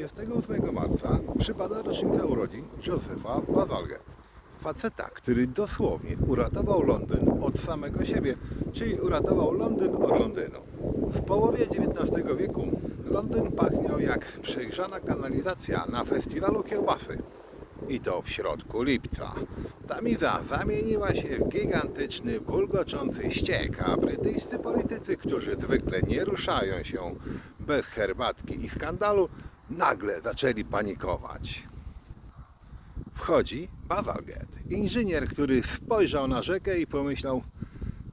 28 marca przypada rocznica urodzin Josepha Bazalgett. Faceta, który dosłownie uratował Londyn od samego siebie, czyli uratował Londyn od Londynu. W połowie XIX wieku Londyn pachniał jak przegrzana kanalizacja na festiwalu kiełbasy. I to w środku lipca. Tamiza zamieniła się w gigantyczny, bulgoczący ściek, a brytyjscy politycy, którzy zwykle nie ruszają się bez herbatki i skandalu, nagle zaczęli panikować. Wchodzi Bazalgett, inżynier, który spojrzał na rzekę i pomyślał,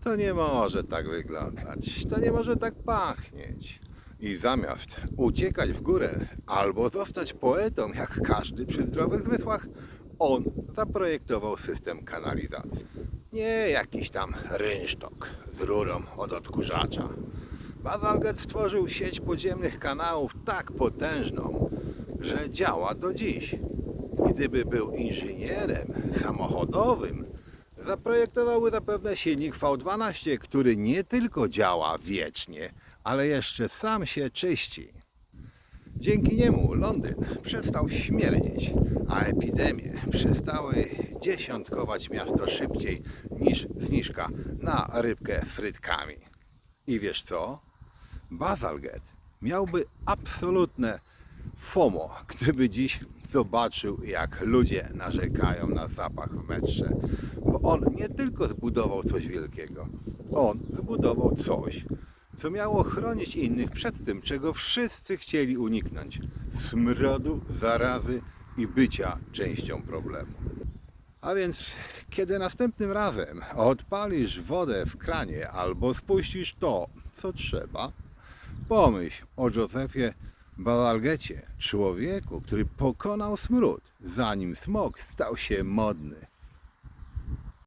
to nie może tak wyglądać, to nie może tak pachnieć. I zamiast uciekać w górę albo zostać poetą jak każdy przy zdrowych zmysłach, on zaprojektował system kanalizacji. Nie jakiś tam rynsztok z rurą od odkurzacza. Bazalgett stworzył sieć podziemnych kanałów tak potężną, że działa do dziś. Gdyby był inżynierem samochodowym, zaprojektowałby zapewne silnik V12, który nie tylko działa wiecznie, ale jeszcze sam się czyści. Dzięki niemu Londyn przestał śmierdzieć, a epidemie przestały dziesiątkować miasto szybciej niż zniżka na rybkę frytkami. I wiesz co? Bazalgett miałby absolutne FOMO, gdyby dziś zobaczył, jak ludzie narzekają na zapach w metrze. Bo on nie tylko zbudował coś wielkiego, on zbudował coś, co miało chronić innych przed tym, czego wszyscy chcieli uniknąć smrodu, zarazy i bycia częścią problemu. A więc, kiedy następnym razem odpalisz wodę w kranie albo spuścisz to, co trzeba, pomyśl o Józefie Bazalgetcie, człowieku, który pokonał smród, zanim smog stał się modny.